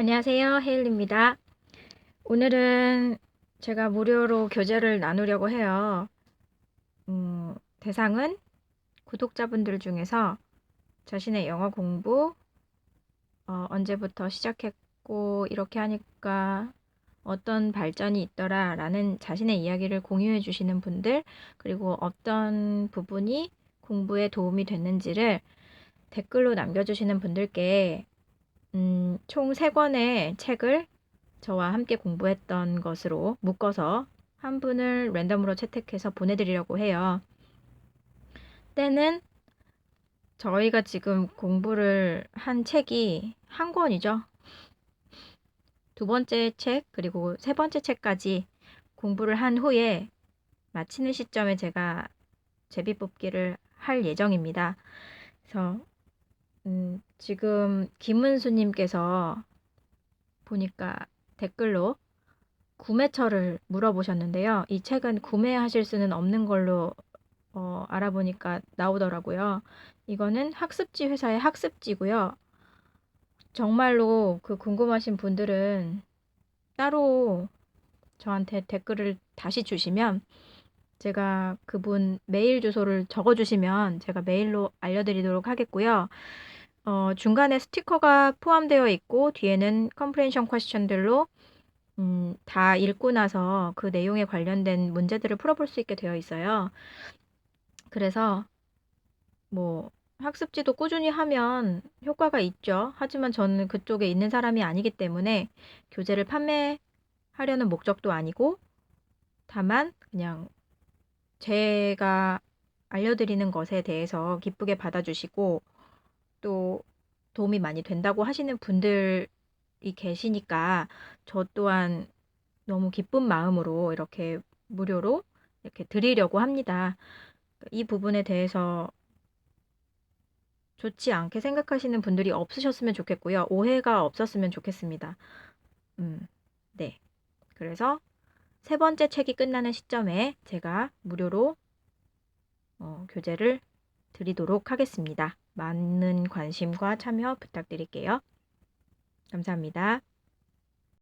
안녕하세요. 헤일입니다. 오늘은 제가 무료로 교재를 나누려고 해요. 음, 대상은 구독자분들 중에서 자신의 영어 공부 어, 언제부터 시작했고 이렇게 하니까 어떤 발전이 있더라 라는 자신의 이야기를 공유해 주시는 분들 그리고 어떤 부분이 공부에 도움이 됐는지를 댓글로 남겨주시는 분들께 음, 총 3권의 책을 저와 함께 공부했던 것으로 묶어서 한 분을 랜덤으로 채택해서 보내드리려고 해요. 때는 저희가 지금 공부를 한 책이 한 권이죠. 두 번째 책, 그리고 세 번째 책까지 공부를 한 후에 마치는 시점에 제가 제비뽑기를 할 예정입니다. 그래서 음, 지금 김은수님께서 보니까 댓글로 구매처를 물어보셨는데요. 이 책은 구매하실 수는 없는 걸로 어, 알아보니까 나오더라고요. 이거는 학습지 회사의 학습지고요. 정말로 그 궁금하신 분들은 따로 저한테 댓글을 다시 주시면 제가 그분 메일 주소를 적어주시면 제가 메일로 알려드리도록 하겠고요. 어, 중간에 스티커가 포함되어 있고 뒤에는 컴프레hen션 퀘스천들로 음, 다 읽고 나서 그 내용에 관련된 문제들을 풀어볼 수 있게 되어 있어요. 그래서 뭐 학습지도 꾸준히 하면 효과가 있죠. 하지만 저는 그쪽에 있는 사람이 아니기 때문에 교재를 판매하려는 목적도 아니고 다만 그냥 제가 알려드리는 것에 대해서 기쁘게 받아주시고 또 도움이 많이 된다고 하시는 분들이 계시니까 저 또한 너무 기쁜 마음으로 이렇게 무료로 이렇게 드리려고 합니다. 이 부분에 대해서 좋지 않게 생각하시는 분들이 없으셨으면 좋겠고요. 오해가 없었으면 좋겠습니다. 음, 네. 그래서 세 번째 책이 끝나는 시점에 제가 무료로 어, 교재를 드리도록 하겠습니다. 많은 관심과 참여 부탁드릴게요. 감사합니다.